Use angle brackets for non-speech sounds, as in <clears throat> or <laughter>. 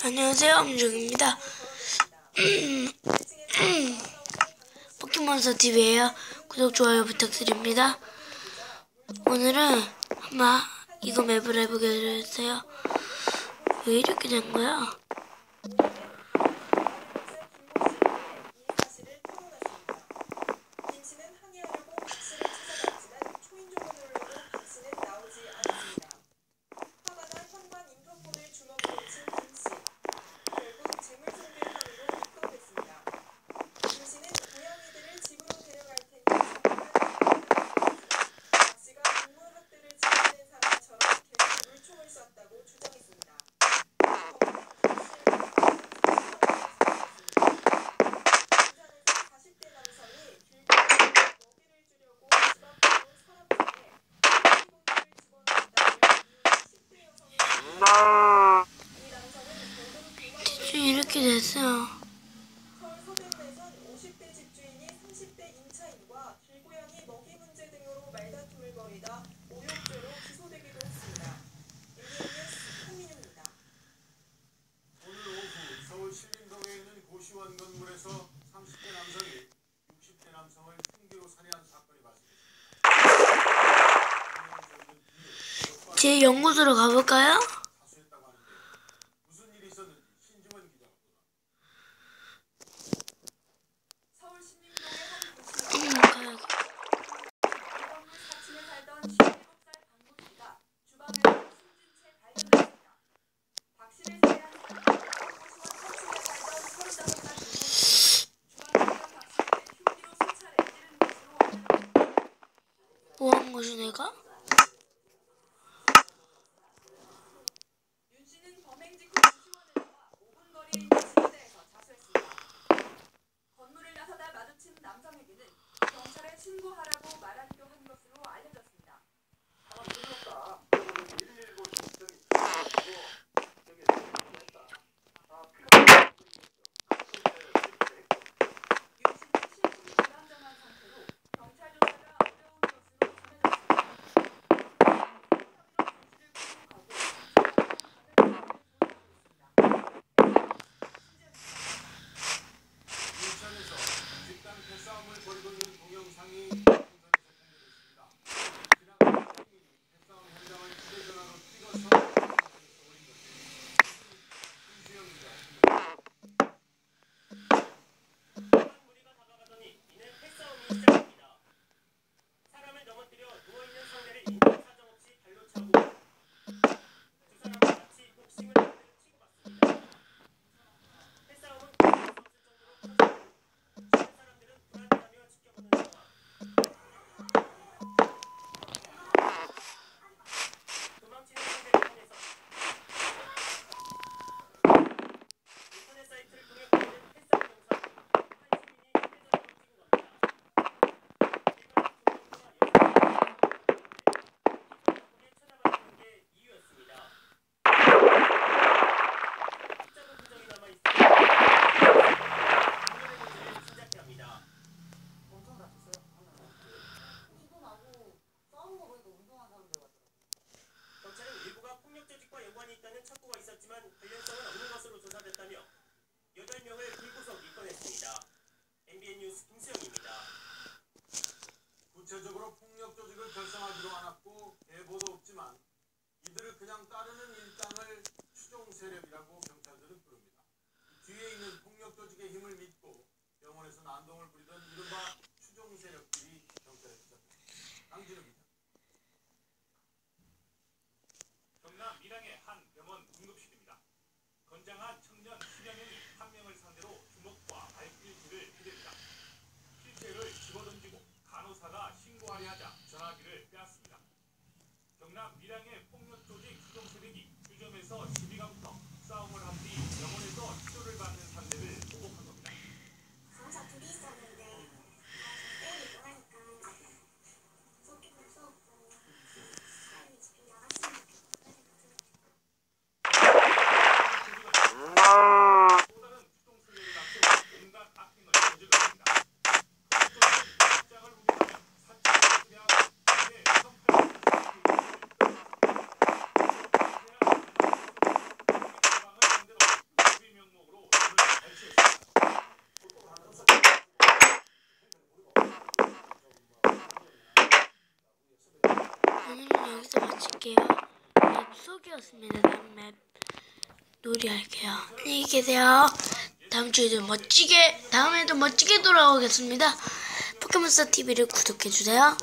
안녕하세요 엄중입니다. <clears throat> 포켓몬스터 TV에요. 구독 좋아요 부탁드립니다. 오늘은 아마 이거 맵을 해보게 되세요. 왜 이렇게 된 거야? 이렇게 됐어요. 제 연구소로 가볼까요? 뭐한 거지 내가? 남성에게는 경찰에 신고하라고 말한 교한 것을 있다는 착고가 있었지만 관련성은 없는 것으로 조사됐다며 8명을 불구속 입건했습니다. MBN 뉴스 김수영입니다. 구체적으로 폭력 조직을 결성하기도 않았고 예보도 없지만 이들을 그냥 따르는 일당을 추종 세력이라고 경찰들은 부릅니다. 뒤에 있는 폭력 조직의 힘을 믿고 병원에서 난동을 부리던 이른바 이랑의 한 병원 응급실입니다. 건장한 청년 10여 명이 한 명을 상대로 주먹과 발길질을 해댑니다. 실체를 집어던지고 간호사가 신고하려 하자 전화기를 빼앗습니다. 경남 밀양의 폭력 조직 수동 세력이 주점에서 시비가부터 싸움을 한 뒤 병원에서 치료를 받는 상대를 여기서 마칠게요. 맵 속이었습니다. 다음 맵 놀이할게요. 안녕히 계세요. 다음 주에도 멋지게 다음에도 멋지게 돌아오겠습니다. 포켓몬스터 TV를 구독해주세요.